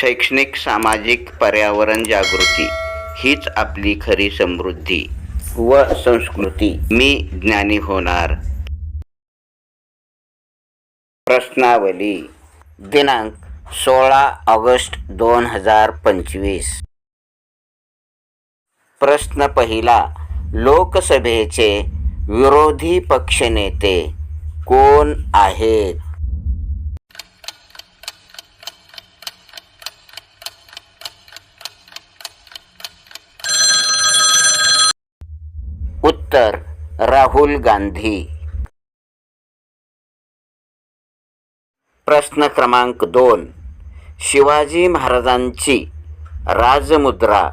शैक्षणिक सामाजिक पर्यावरण जागृती हीच आपली खरी समृद्धी व संस्कृती. मी ज्ञानी होणार. प्रश्नावली दिनांक सोळा ऑगस्ट दोन हजार पंचवीस. प्रश्न पहिला लोकसभेचे विरोधी पक्षनेते कोण आहेत? उत्तर राहुल गांधी. प्रश्न क्रमांक दोन. शिवाजी महाराजांची राजमुद्रा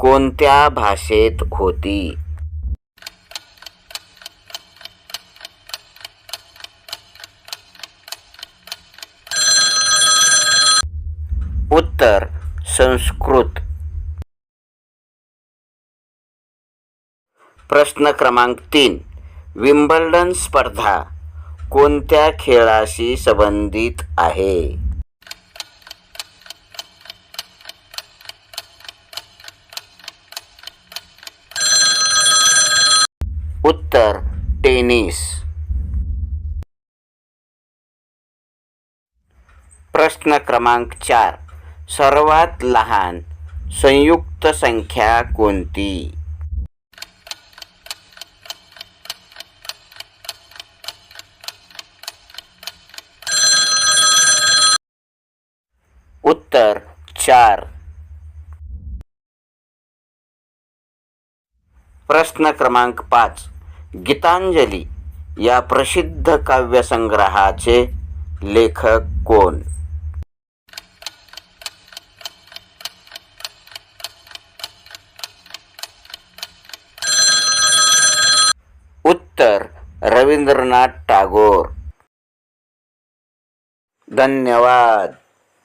कोणत्या भाषेत होती? उत्तर संस्कृत प्रश्न क्रमांक तीन. विम्बल्डन स्पर्धा कोणत्या खेळाशी संबंधित आहे? उत्तर टेनिस. प्रश्न क्रमांक चार. सर्वात लहान संयुक्त संख्या कोणती? उत्तर चार. प्रश्न क्रमांक पाच. गीतांजली या प्रसिद्ध काव्यसंग्रहाचे लेखक कोण? उत्तर रवींद्रनाथ टागोर. धन्यवाद.